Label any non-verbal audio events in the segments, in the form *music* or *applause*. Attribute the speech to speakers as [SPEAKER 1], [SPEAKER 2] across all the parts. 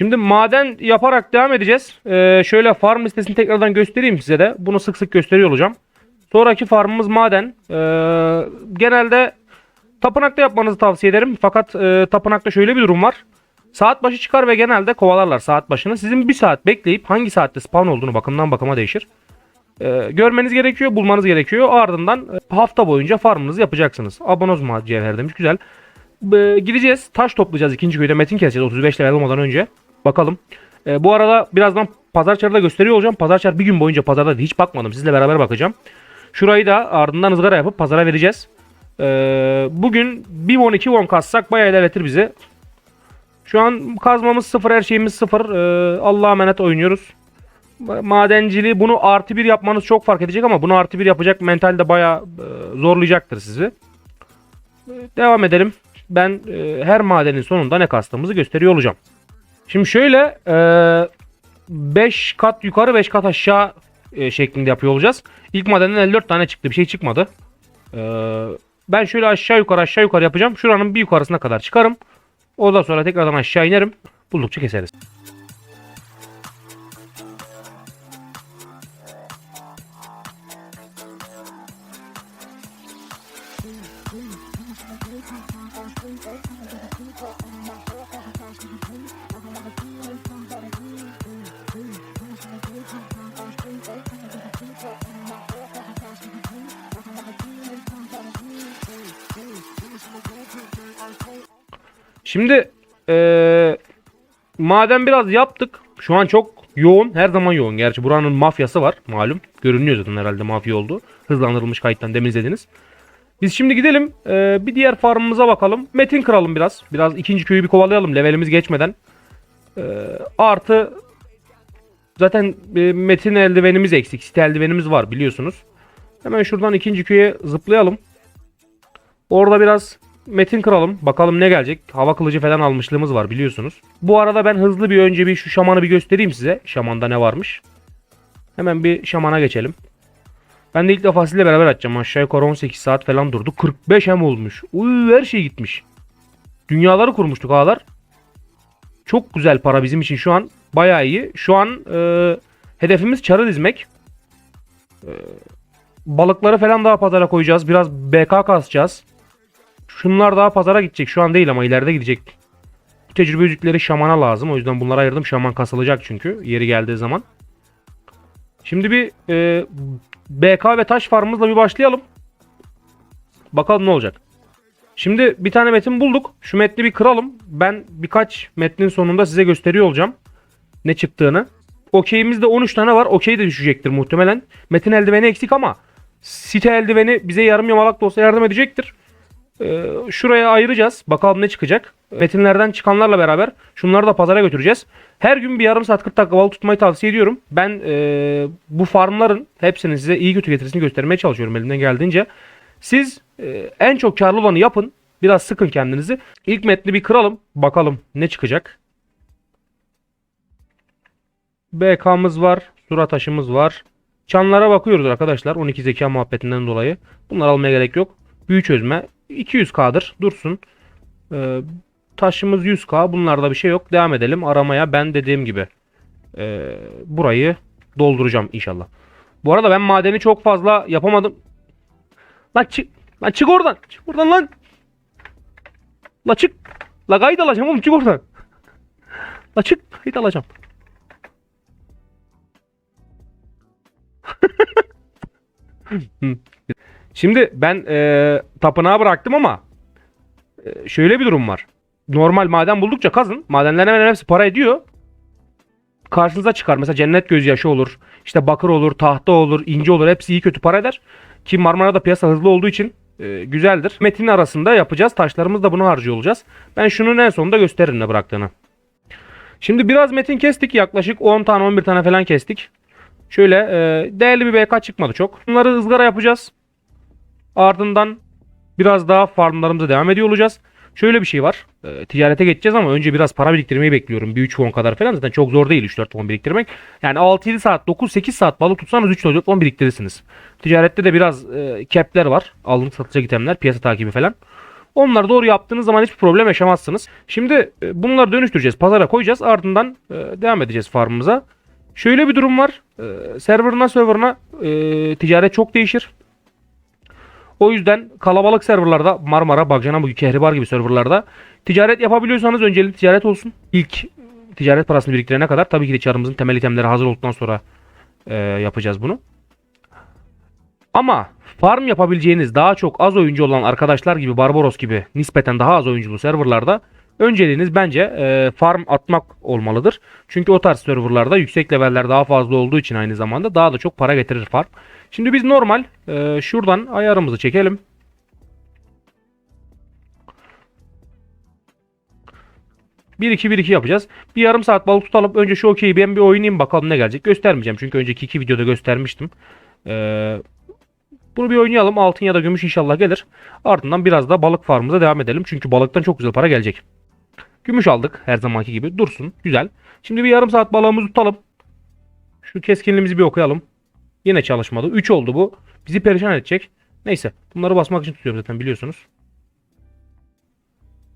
[SPEAKER 1] Şimdi maden yaparak devam edeceğiz. Ee, şöyle farm listesini tekrardan göstereyim size de. Bunu sık sık gösteriyor olacağım. Sonraki farmımız maden. Ee, genelde tapınakta yapmanızı tavsiye ederim. Fakat e, tapınakta şöyle bir durum var. Saat başı çıkar ve genelde kovalarlar saat başını. Sizin bir saat bekleyip hangi saatte spawn olduğunu bakımdan bakıma değişir. Ee, görmeniz gerekiyor, bulmanız gerekiyor. Ardından e, hafta boyunca farmınızı yapacaksınız. Abonoz cevher demiş. Güzel. Ee, gideceğiz. Taş toplayacağız ikinci köyde. Metin keseceğiz 35 level olmadan önce. Bakalım. Ee, bu arada birazdan pazar çarı da gösteriyor olacağım. Pazar çarı bir gün boyunca pazarda hiç bakmadım. Sizle beraber bakacağım. Şurayı da ardından ızgara yapıp pazara vereceğiz. Ee, bugün 1 won 2 won kassak bayağı ilerletir bizi. Şu an kazmamız sıfır, her şeyimiz sıfır. Ee, Allah'a emanet oynuyoruz. Ma- Madenciliği bunu artı bir yapmanız çok fark edecek ama bunu artı bir yapacak mentalde bayağı e, zorlayacaktır sizi. Devam edelim. Ben e, her madenin sonunda ne kastığımızı gösteriyor olacağım. Şimdi şöyle 5 kat yukarı 5 kat aşağı e, şeklinde yapıyor olacağız. İlk madenden 54 tane çıktı. Bir şey çıkmadı. Ee, ben şöyle aşağı yukarı aşağı yukarı yapacağım. Şuranın bir yukarısına kadar çıkarım. Ondan sonra tekrardan aşağı inerim. Buldukça keseriz. Şimdi eee maden biraz yaptık. Şu an çok yoğun. Her zaman yoğun. Gerçi buranın mafyası var malum. Görünüyor zaten herhalde mafya oldu. Hızlandırılmış kayıttan demin izlediniz. Biz şimdi gidelim. eee, bir diğer farmımıza bakalım. Metin kıralım biraz. Biraz ikinci köyü bir kovalayalım levelimiz geçmeden. Eee, artı zaten e, metin eldivenimiz eksik. Site eldivenimiz var biliyorsunuz. Hemen şuradan ikinci köye zıplayalım. Orada biraz metin kıralım. Bakalım ne gelecek. Hava kılıcı falan almışlığımız var biliyorsunuz. Bu arada ben hızlı bir önce bir şu şamanı bir göstereyim size. Şamanda ne varmış. Hemen bir şamana geçelim. Ben de ilk defa sizinle beraber açacağım. Aşağı yukarı 18 saat falan durdu. 45 hem olmuş. Uy her şey gitmiş. Dünyaları kurmuştuk ağalar. Çok güzel para bizim için şu an. Bayağı iyi. Şu an e, hedefimiz çarı dizmek. E, balıkları falan daha pazara koyacağız. Biraz BK kasacağız. Şunlar daha pazara gidecek. Şu an değil ama ileride gidecek. Bu tecrübe yüzükleri şamana lazım. O yüzden bunları ayırdım. Şaman kasılacak çünkü yeri geldiği zaman. Şimdi bir e, BK ve taş farmımızla bir başlayalım. Bakalım ne olacak. Şimdi bir tane metin bulduk. Şu metni bir kıralım. Ben birkaç metnin sonunda size gösteriyor olacağım. Ne çıktığını. Okey'imizde 13 tane var. Okey de düşecektir muhtemelen. Metin eldiveni eksik ama site eldiveni bize yarım yamalak da olsa yardım edecektir. Ee, şuraya ayıracağız. Bakalım ne çıkacak. Metinlerden çıkanlarla beraber şunları da pazara götüreceğiz. Her gün bir yarım saat 40 dakika balık tutmayı tavsiye ediyorum. Ben e, bu farmların hepsinin size iyi kötü getirisini göstermeye çalışıyorum elimden geldiğince. Siz e, en çok karlı olanı yapın. Biraz sıkın kendinizi. İlk metni bir kıralım. Bakalım ne çıkacak. BK'mız var. Sura taşımız var. Çanlara bakıyoruz arkadaşlar. 12 zeka muhabbetinden dolayı. Bunlar almaya gerek yok. Büyü çözme 200k'dır. Dursun. Ee, taşımız 100k. Bunlarda bir şey yok. Devam edelim aramaya. Ben dediğim gibi e, burayı dolduracağım inşallah. Bu arada ben madeni çok fazla yapamadım. Lan çık. Lan çık oradan. Çık oradan lan. La çık. La kayıt alacağım oğlum çık oradan. La çık. Kayıt alacağım. *laughs* Şimdi ben e, tapınağı bıraktım ama e, şöyle bir durum var. Normal maden buldukça kazın. Madenlerin hemen hepsi para ediyor. Karşınıza çıkar. Mesela cennet gözyaşı olur. işte bakır olur, tahta olur, ince olur. Hepsi iyi kötü para eder. Ki Marmara'da piyasa hızlı olduğu için e, güzeldir. Metin arasında yapacağız. Taşlarımız da bunu harcıyor olacağız. Ben şunun en sonunda gösteririm ne bıraktığını. Şimdi biraz metin kestik. Yaklaşık 10 tane 11 tane falan kestik. Şöyle e, değerli bir BK çıkmadı çok. Bunları ızgara yapacağız. Ardından biraz daha farmlarımıza devam ediyor olacağız. Şöyle bir şey var. E, ticarete geçeceğiz ama önce biraz para biriktirmeyi bekliyorum. Bir 3 won kadar falan zaten çok zor değil 3-4 won biriktirmek. Yani 6-7 saat 9-8 saat balık tutsanız 3-4 won biriktirirsiniz. Ticarette de biraz e, cap'ler var. Alınıp satılacak itemler. Piyasa takibi falan. Onları doğru yaptığınız zaman hiçbir problem yaşamazsınız. Şimdi e, bunları dönüştüreceğiz. Pazara koyacağız. Ardından e, devam edeceğiz farmımıza. Şöyle bir durum var. E, serverına serverına e, ticaret çok değişir. O yüzden kalabalık serverlarda Marmara, Bakcana, Kehribar gibi serverlarda ticaret yapabiliyorsanız önceli ticaret olsun. İlk ticaret parasını biriktirene kadar tabii ki de çarımızın temel itemleri hazır olduktan sonra e, yapacağız bunu. Ama farm yapabileceğiniz daha çok az oyuncu olan arkadaşlar gibi Barbaros gibi nispeten daha az oyunculu serverlarda önceliğiniz bence e, farm atmak olmalıdır. Çünkü o tarz serverlarda yüksek leveller daha fazla olduğu için aynı zamanda daha da çok para getirir farm. Şimdi biz normal e, şuradan ayarımızı çekelim. Bir iki bir iki yapacağız. Bir yarım saat balık tutalım. Önce şu okeyi ben bir oynayayım bakalım ne gelecek. Göstermeyeceğim çünkü önceki iki videoda göstermiştim. Ee, bunu bir oynayalım. Altın ya da gümüş inşallah gelir. Ardından biraz da balık farmımıza devam edelim. Çünkü balıktan çok güzel para gelecek. Gümüş aldık her zamanki gibi. Dursun. Güzel. Şimdi bir yarım saat balığımızı tutalım. Şu keskinliğimizi bir okuyalım. Yine çalışmadı. 3 oldu bu. Bizi perişan edecek. Neyse. Bunları basmak için tutuyorum zaten biliyorsunuz.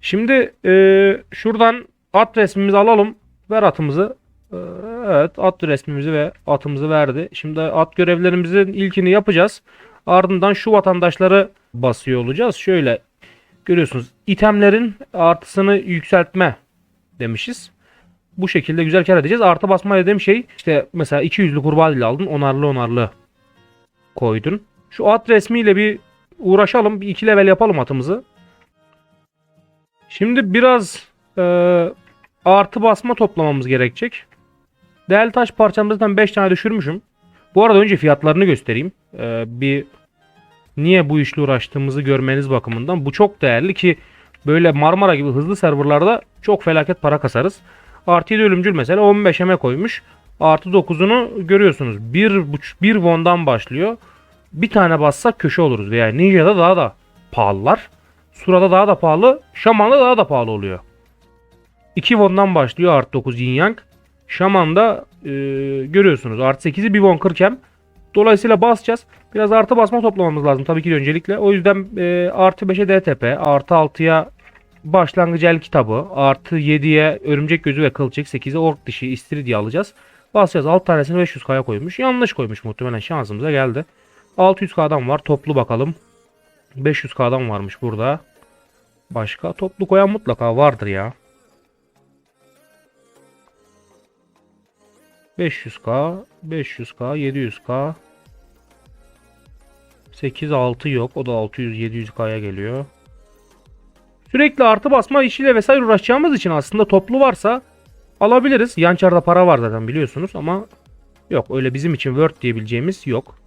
[SPEAKER 1] Şimdi eee, şuradan at resmimizi alalım. Ver atımızı. Eee, Evet at resmimizi ve atımızı verdi. Şimdi at görevlerimizin ilkini yapacağız. Ardından şu vatandaşları basıyor olacağız. Şöyle görüyorsunuz. itemlerin artısını yükseltme demişiz. Bu şekilde güzel kar edeceğiz. Artı basma dediğim şey işte mesela 200'lü kurbağa dili aldın. Onarlı onarlı koydun. Şu at resmiyle bir uğraşalım. Bir iki level yapalım atımızı. Şimdi biraz e, artı basma toplamamız gerekecek. Değerli taş parçamızdan 5 tane düşürmüşüm. Bu arada önce fiyatlarını göstereyim. E, bir niye bu işle uğraştığımızı görmeniz bakımından. Bu çok değerli ki böyle Marmara gibi hızlı serverlarda çok felaket para kasarız. Artı 7 ölümcül mesela 15 eme koymuş. Artı 9'unu görüyorsunuz. 1, 1 won'dan başlıyor. Bir tane bassak köşe oluruz. Veya Ninja'da daha da pahalılar. Sura'da daha da pahalı. Şaman'da daha da pahalı oluyor. 2 won'dan başlıyor artı 9 yin yang. Şaman'da e, görüyorsunuz artı 8'i 1 won 40 hem. Dolayısıyla basacağız. Biraz artı basma toplamamız lazım tabii ki öncelikle. O yüzden e, artı 5'e DTP, artı 6'ya başlangıç el kitabı, artı 7'ye örümcek gözü ve kılçık, 8'e ork dişi, istiridye alacağız. Basacağız. Alt tanesini 500k'ya koymuş. Yanlış koymuş muhtemelen şansımıza geldi. 600k'dan var. Toplu bakalım. 500k'dan varmış burada. Başka toplu koyan mutlaka vardır ya. 500k, 500k, 700k. 8 6 yok. O da 600 700k'ya geliyor. Sürekli artı basma işiyle vesaire uğraşacağımız için aslında toplu varsa alabiliriz. Yan çarda para var zaten biliyorsunuz ama yok öyle bizim için Word diyebileceğimiz yok.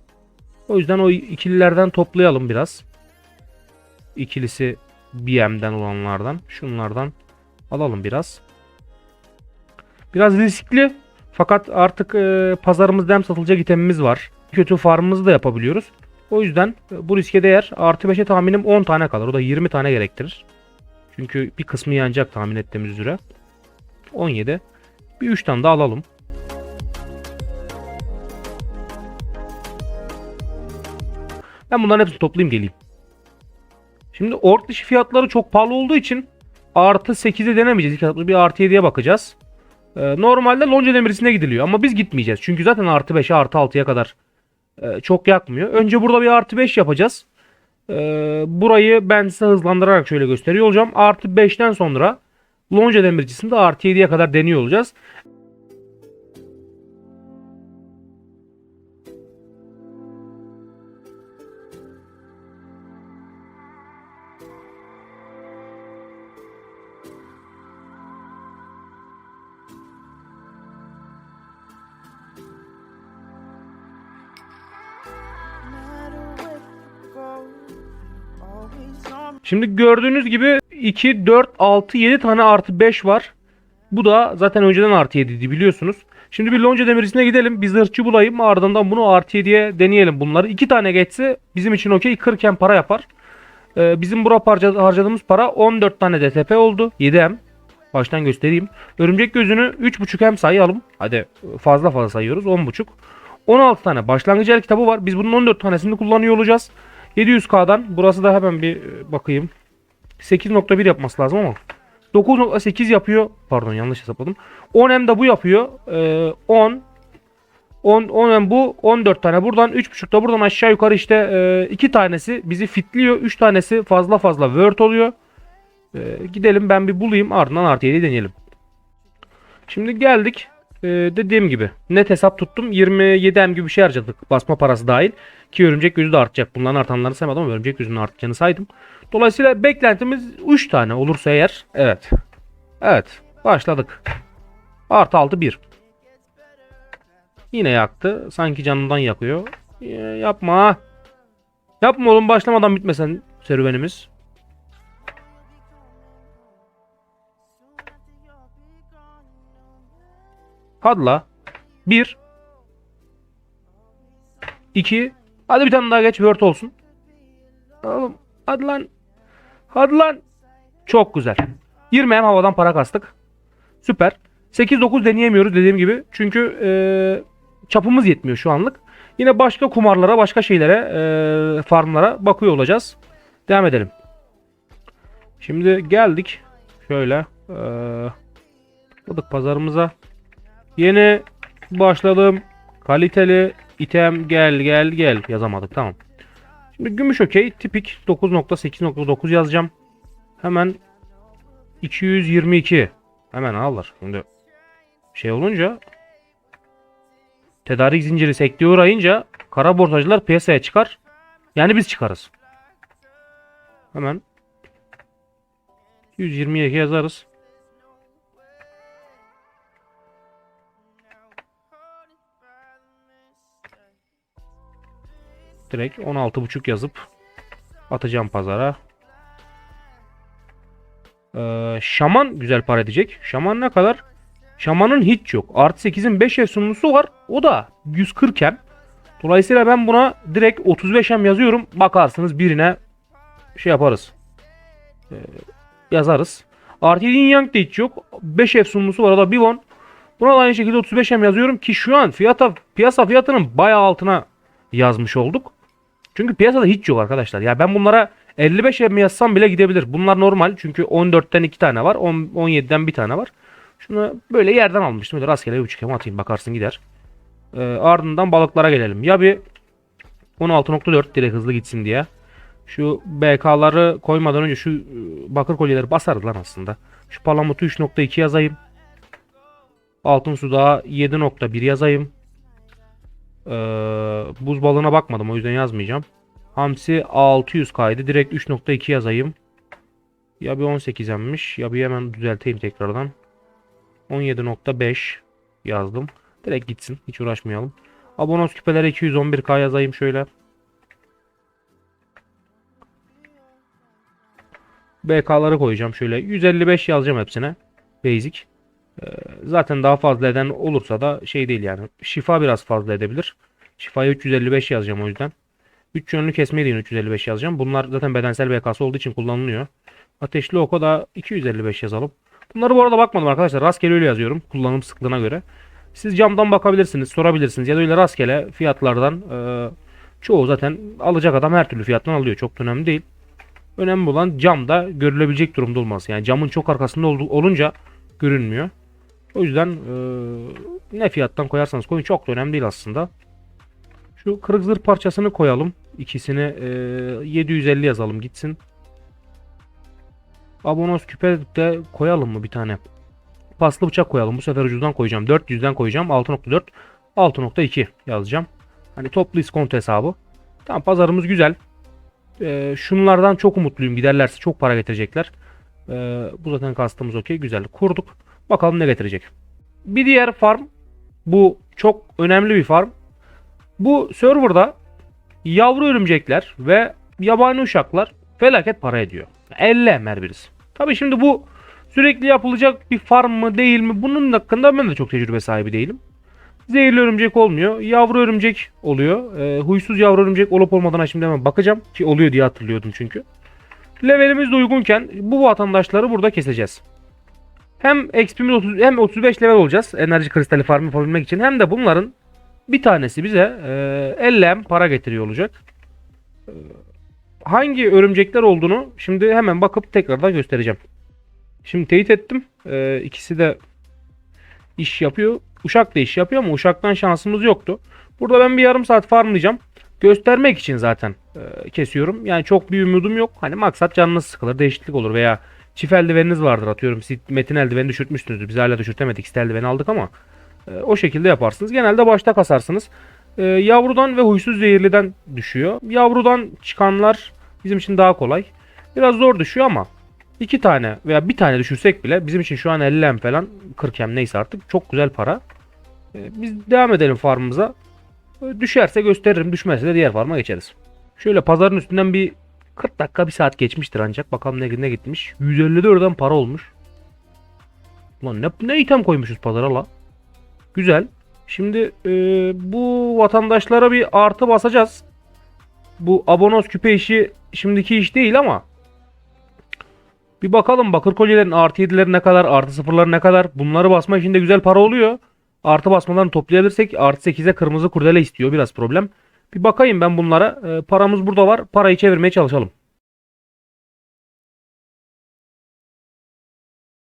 [SPEAKER 1] O yüzden o ikililerden toplayalım biraz. İkilisi BM'den olanlardan. Şunlardan alalım biraz. Biraz riskli. Fakat artık e, pazarımızda hem satılacak itemimiz var. Kötü farmımızı da yapabiliyoruz. O yüzden e, bu riske değer. Artı 5'e tahminim 10 tane kalır. O da 20 tane gerektirir. Çünkü bir kısmı yanacak tahmin ettiğimiz üzere. 17. Bir 3 tane daha alalım. Ben bunların hepsini toplayayım geleyim. Şimdi ork dışı fiyatları çok pahalı olduğu için artı 8'e denemeyeceğiz. İlk bir artı 7'ye bakacağız. Ee, normalde lonca demirisine gidiliyor ama biz gitmeyeceğiz. Çünkü zaten artı 5'e artı 6'ya kadar e, çok yakmıyor. Önce burada bir artı 5 yapacağız. Ee, burayı ben size hızlandırarak şöyle gösteriyor olacağım. Artı 5'ten sonra lonca demircisinde artı 7'ye kadar deniyor olacağız. Şimdi gördüğünüz gibi 2, 4, 6, 7 tane artı 5 var. Bu da zaten önceden artı 7'ydi biliyorsunuz. Şimdi bir lonca demirisine gidelim. Bir zırhçı bulayım. Ardından bunu artı 7'ye deneyelim bunları. 2 tane geçse bizim için okey 40 hem para yapar. Ee, bizim bura harcadığımız para 14 tane DTP oldu. 7 hem. Baştan göstereyim. Örümcek gözünü 3.5 hem sayalım. Hadi fazla fazla sayıyoruz. 10.5. 16 tane başlangıç el kitabı var. Biz bunun 14 tanesini kullanıyor olacağız. 700K'dan. Burası da hemen bir e, bakayım. 8.1 yapması lazım ama 9.8 yapıyor. Pardon yanlış hesapladım. 10 hem de bu yapıyor. Ee, 10 10 10 hem bu 14 tane buradan 3.5 da buradan aşağı yukarı işte 2 tanesi bizi fitliyor. 3 tanesi fazla fazla word oluyor. Ee, gidelim ben bir bulayım ardından artı 7'yi deneyelim. Şimdi geldik. Ee, dediğim gibi net hesap tuttum. 27 M gibi bir şey harcadık. Basma parası dahil. Ki örümcek gözü de artacak. Bunların artanlarını saymadım ama örümcek gözünün artacağını saydım. Dolayısıyla beklentimiz 3 tane olursa eğer. Evet. Evet. Başladık. Artı 6 1. Yine yaktı. Sanki canından yakıyor. Ee, yapma. Yapma oğlum başlamadan bitmesen serüvenimiz. Hadi la. 1 2 Hadi bir tane daha geç Word olsun. Oğlum hadi lan. Hadi lan. Çok güzel. 20 hem havadan para kastık. Süper. 8-9 deneyemiyoruz dediğim gibi. Çünkü eee, çapımız yetmiyor şu anlık. Yine başka kumarlara, başka şeylere, eee, farmlara bakıyor olacağız. Devam edelim. Şimdi geldik. Şöyle. Bulduk pazarımıza. Yeni başladım. Kaliteli item gel gel gel yazamadık tamam. Şimdi gümüş okey tipik 9.8.9 yazacağım. Hemen 222. Hemen alır. Şimdi şey olunca tedarik zinciri sekteye uğrayınca kara borsacılar piyasaya çıkar. Yani biz çıkarız. Hemen 122 yazarız. Direkt 16.5 yazıp atacağım pazara. Ee, şaman güzel para edecek. Şaman ne kadar? Şamanın hiç yok. Artı 8'in 5 ev sunucusu var. O da 140 hem. Dolayısıyla ben buna direkt 35 hem yazıyorum. Bakarsınız birine şey yaparız. Ee, yazarız. Artı 7'in Young da hiç yok. 5 ev sunucusu var. O da Bivon. Buna da aynı şekilde 35 hem yazıyorum ki şu an fiyata, piyasa fiyatının bayağı altına yazmış olduk. Çünkü piyasada hiç yok arkadaşlar. Ya ben bunlara 55 mi yazsam bile gidebilir. Bunlar normal çünkü 14'ten 2 tane var. 10, 17'den bir tane var. Şunu böyle yerden almıştım. Böyle rastgele bir hem atayım bakarsın gider. Ee, ardından balıklara gelelim. Ya bir 16.4 direkt hızlı gitsin diye. Şu BK'ları koymadan önce şu e, bakır kolyeleri basarız lan aslında. Şu palamutu 3.2 yazayım. Altın sudağı 7.1 yazayım. Ee, buz balığına bakmadım o yüzden yazmayacağım. Hamsi 600 kaydı. Direkt 3.2 yazayım. Ya bir 18 emmiş ya bir hemen düzelteyim tekrardan. 17.5 yazdım. Direkt gitsin. Hiç uğraşmayalım. Abonos küpeleri 211k yazayım şöyle. BK'ları koyacağım şöyle. 155 yazacağım hepsine. Basic. Ee, zaten daha fazla eden olursa da şey değil yani. Şifa biraz fazla edebilir. Şifaya 355 yazacağım o yüzden. 3 yönlü kesmeyi de yine 355 yazacağım. Bunlar zaten bedensel BK'sı olduğu için kullanılıyor. Ateşli oka da 255 yazalım. Bunları bu arada bakmadım arkadaşlar. Rastgele öyle yazıyorum. Kullanım sıklığına göre. Siz camdan bakabilirsiniz, sorabilirsiniz ya da öyle rastgele fiyatlardan e, çoğu zaten alacak adam her türlü fiyattan alıyor. Çok önemli değil. Önemli olan camda görülebilecek durumda olması. Yani camın çok arkasında ol- olunca görünmüyor. O yüzden e, ne fiyattan koyarsanız koyun çok da önemli değil aslında. Şu kırık zırh parçasını koyalım. İkisini e, 750 yazalım gitsin. Abonos küpe de koyalım mı bir tane? Paslı bıçak koyalım. Bu sefer ucuzdan koyacağım. 400'den koyacağım. 6.4 6.2 yazacağım. Hani toplu iskonto hesabı. Tamam pazarımız güzel. E, şunlardan çok umutluyum. Giderlerse çok para getirecekler. E, bu zaten kastımız okey. Güzel. Kurduk. Bakalım ne getirecek. Bir diğer farm. Bu çok önemli bir farm. Bu serverda yavru örümcekler ve yabani uşaklar felaket para ediyor. 50 her birisi. Tabi şimdi bu sürekli yapılacak bir farm mı değil mi bunun hakkında ben de çok tecrübe sahibi değilim. Zehirli örümcek olmuyor. Yavru örümcek oluyor. E, huysuz yavru örümcek olup olmadığına şimdi hemen bakacağım. Ki oluyor diye hatırlıyordum çünkü. Levelimiz de uygunken bu vatandaşları burada keseceğiz. Hem XP'miz 30, hem 35 level olacağız enerji kristali farmı yapabilmek için hem de bunların bir tanesi bize e, 50 M para getiriyor olacak. E, hangi örümcekler olduğunu şimdi hemen bakıp tekrardan göstereceğim. Şimdi teyit ettim. Ee, ikisi de iş yapıyor. Uşak da iş yapıyor ama Uşak'tan şansımız yoktu. Burada ben bir yarım saat farmlayacağım. Göstermek için zaten e, kesiyorum. Yani çok bir umudum yok. Hani maksat canınız sıkılır, değişiklik olur veya çift eldiveniniz vardır atıyorum. Metin eldiveni düşürtmüşsünüz. Biz hala düşürtemedik. İşte eldiveni aldık ama e, o şekilde yaparsınız. Genelde başta kasarsınız. E, yavrudan ve huysuz zehirliden düşüyor. Yavrudan çıkanlar bizim için daha kolay. Biraz zor düşüyor ama iki tane veya bir tane düşürsek bile bizim için şu an 50 em falan 40 em neyse artık çok güzel para. E, biz devam edelim farmımıza. E, Düşerse gösteririm. Düşmezse de diğer farma geçeriz. Şöyle pazarın üstünden bir 40 dakika bir saat geçmiştir ancak. Bakalım ne, ne gitmiş. 154'den para olmuş. Ulan ne, ne item koymuşuz pazara la. Güzel. Şimdi e, bu vatandaşlara bir artı basacağız. Bu abonos küpe işi şimdiki iş değil ama bir bakalım bakır kolyelerin artı 7'leri ne kadar artı sıfırları ne kadar bunları basma işinde güzel para oluyor. Artı basmalarını toplayabilirsek artı 8'e kırmızı kurdele istiyor biraz problem. Bir bakayım ben bunlara. E, paramız burada var. Parayı çevirmeye çalışalım.